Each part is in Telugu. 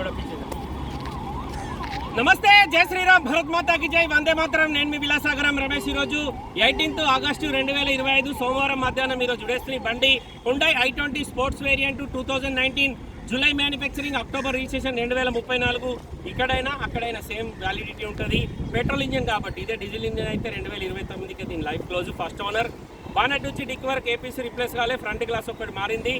కూడా నమస్తే జై శ్రీరామ్ భరత్ మాతాకి జై. వందే మాత్రం. నేను మీ విలాసాగరం రమేష్. ఈరోజు ఎయిటీన్త్ ఆగస్టు రెండు వేల ఇరవై ఐదు సోమవారం మధ్యాహ్నం ఈరోజు ఉడేస్తున్న బండి Hyundai i twenty sports variant two thousand nineteen July manufacturing October registration రెండు వేల ముప్పై నాలుగు. ఇక్కడైనా అక్కడైనా సేమ్ వ్యాలిడిటీ ఉంటుంది. పెట్రోల్ ఇంజిన్ కాబట్టి ఇదే డీజిల్ ఇంజిన్ అయితే రెండు వేల ఇరవై తొమ్మిదికి దీని life close first owner bonnet వచ్చి డిక్ వరకు ఏపీసీ రిప్లేస్ కాలే. ఫ్రంట్ గ్లాస్ ఒకటి మారింది.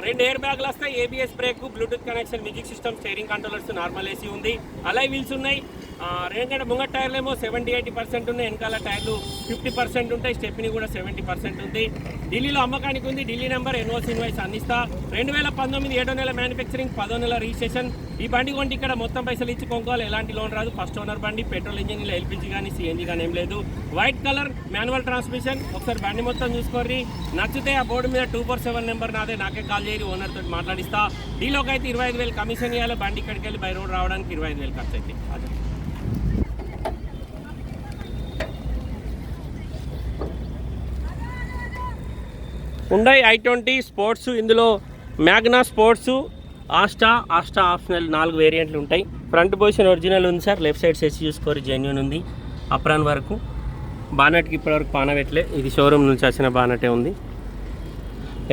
రెండు ఎయిర్ బ్యాగ్లు వస్తాయి. ABS brake Bluetooth connection music system steering controllers normal AC ఉంది. అలై వీల్స్ ఉన్నాయి. ఆ, ముంగట ముంగట్ టైర్లు ఏమో సెవెంటీ ఎయిటీ పర్సెంట్ ఉన్నాయి. వెనకాల టైర్లు ఫిఫ్టీ పర్సెంట్ ఉంటాయి. స్టెప్ని కూడా సెవెంటీ పర్సెంట్ ఉంది. ఢిల్లీలో అమ్మకానికి ఉంది. ఢిల్లీ నెంబర్ ఎన్ఓసి ఇన్వాయిస్ అందిస్తా. రెండు వేల పంతొమ్మిది ఏడో నెల మ్యానుఫ్యాక్చరింగ్ పదో నెల రిజిస్ట్రేషన్ ఈ బండి కొంటే ఇక్కడ మొత్తం పైసలు ఇచ్చి కొనుక్కోవాలి. ఎలాంటి లోన్ రాదు. ఫస్ట్ ఓనర్ బండి పెట్రోల్ ఇంజిన్ ఇలా ఎల్పిజి కానీ సిఎన్జి కానీ ఏం లేదు. వైట్ కలర్ మాన్యువల్ ట్రాన్స్మిషన్ ఒకసారి బండి మొత్తం చూసుకోర్రి. నచ్చితే ఆ బోర్డు మీద టూ ఫోర్ సెవెన్ నెంబర్ నాదే. నాకే కాల్ చేయరు ఓనర్ తోటి మాట్లాడిస్తా. డీలోకి అయితే ఇరవై ఐదు వేలు కమిషన్ ఇవ్వాలి బండి ఇక్కడికి వెళ్ళి బై రోడ్ రావడానికి ఇరవై ఐదు వేలు ఖర్చు అయితే అదే. ఐ ట్వంటీ స్పోర్ట్స్ ఇందులో Magna sports Asta Asta optional నాలుగు వేరియంట్లు ఉంటాయి. ఫ్రంట్ పొజిషన్ ఒరిజినల్ ఉంది సార్ లెఫ్ట్ సైడ్ సెస్ చూసుకోరు జెన్యున్ ఉంది. అప్రాన్ వరకు. బానట్కి ఇప్పటివరకు పాన పెట్టలే. ఇది షోరూమ్ నుంచి వచ్చిన బానటే ఉంది.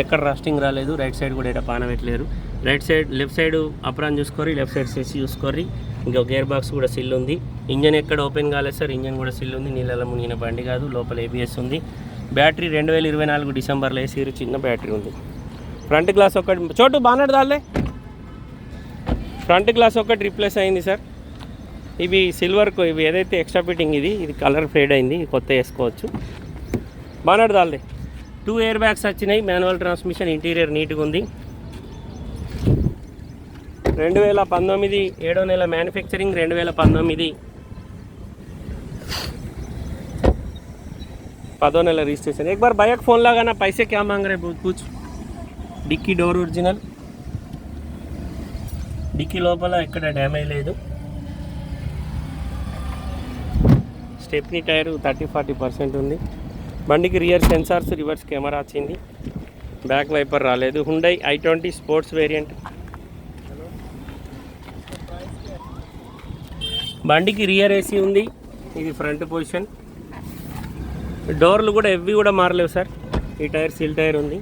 ఎక్కడ రాస్టింగ్ రాలేదు. రైట్ సైడ్ కూడా ఇక్కడ పాన పెట్టలేరు right side left side apron చూసుకోరి left side సీసీ చూసుకోరి ఇంకా గేర్ బాక్స్ కూడా సిల్ ఉంది. ఇంజన్ ఎక్కడ ఓపెన్ కాలేదు సార్ ఇంజన్ కూడా సిల్ ఉంది. నీళ్ళలో మునిగిన బండి కాదు లోపల ఏబిఎస్ ఉంది. బ్యాటరీ రెండు వేల ఇరవై నాలుగు డిసెంబర్లో వేసిరు చిన్న బ్యాటరీ ఉంది. ఫ్రంట్ గ్లాస్ ఒకటి చోటు బాగానే దాలే ఫ్రంట్ గ్లాస్ ఒకటి రీప్లేస్ అయింది సార్. ఇవి సిల్వర్ ఇవి ఏదైతే ఎక్స్ట్రా ఫిట్టింగ్ ఇది ఇది కలర్ ఫేడ్ అయింది కొత్త వేసుకోవచ్చు. బాగానే దాలే టూ ఎయిర్ బ్యాగ్స్ వచ్చినాయి మాన్యువల్ ట్రాన్స్మిషన్ ఇంటీరియర్ నీట్గా ఉంది రెండు వేల పంతొమ్మిది ఏడో నెల మ్యానుఫ్యాక్చరింగ్ రెండు వేల పంతొమ్మిది पदो నెల రిజిస్ట్రేషన్ एक बार भैया फोन लगाना पैसे क्या मांग रहे हैं पूछ డిక్కీ డోర్ ఒరిజినల్ డిక్కీ లోపల ఎక్కడ డ్యామేజ్ లేదు stepney tyre thirty forty percent ఉంది బండికి రియర్ సెన్సార్స్ రివర్స్ కెమెరా వచ్చింది. బ్యాక్ వైపర్ రాలేదు. Hyundai i twenty sports variant బండికి రియర్ ఏసీ ఉంది. ఇది ఫ్రంట్ పొజిషన్ డోర్లు కూడా ఎవ్వి కూడా మారలేవు సార్. ఈ టైర్ సిల్ టైర్ ఉంది.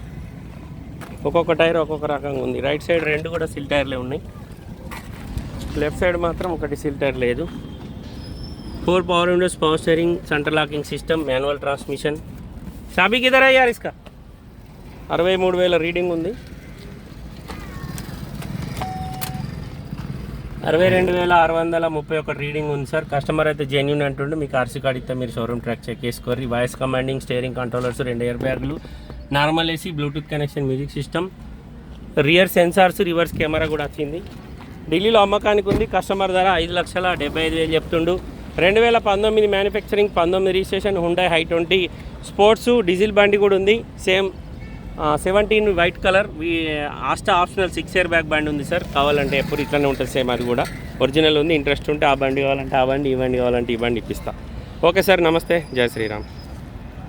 ఒక్కొక్క టైర్ ఒక్కొక్క రకంగా ఉంది. రైట్ సైడ్ రెండు కూడా సిల్ టైర్లే ఉన్నాయి. లెఫ్ట్ సైడ్ మాత్రం ఒకటి సిల్ టైర్ లేదు. Four power windows power steering centre locking system manual transmission షాబీకి ఇద్దరు అయ్యారు ఇసుక అరవై మూడు వేల రీడింగ్ ఉంది. అరవై రెండు వేల ఆరు వందల ముప్పై ఒకటి రీడింగ్ ఉంది సార్ కస్టమర్ అయితే జెన్యున్ అంటుండే. మీకు ఆర్సీ కార్డ్ ఇస్తే మీరు షోరూమ్ ట్రాక్ చెక్ చేసుకోరు వాయిస్ కమాండింగ్ స్టీరింగ్ కంట్రోలర్స్ రెండు ఎయిర్ బ్యాగులు normal AC Bluetooth connection music system rear sensors reverse camera కూడా వచ్చింది. ఢిల్లీలో అమ్మకానికి ఉంది. కస్టమర్ ధర ఐదు లక్షల డెబ్బై ఐదు వేలు చెప్తుండు. రెండు వేల పంతొమ్మిది మ్యానుఫ్యాక్చరింగ్ పంతొమ్మిది registration Hyundai i twenty sports diesel బండి కూడా ఉంది. Same seventeen white colour Asta optional six year back బండి ఉంది సార్. కావాలంటే ఎప్పుడు ఇట్లానే ఉంటుంది సేమ్ అది కూడా. ఒరిజినల్ ఉంది ఇంట్రెస్ట్ ఉంటే ఆ బండి కావాలంటే ఆ బండి ఈ బండి కావాలంటే ఈ బండి ఇప్పిస్తా. ఓకే సార్ నమస్తే. జై శ్రీరామ్.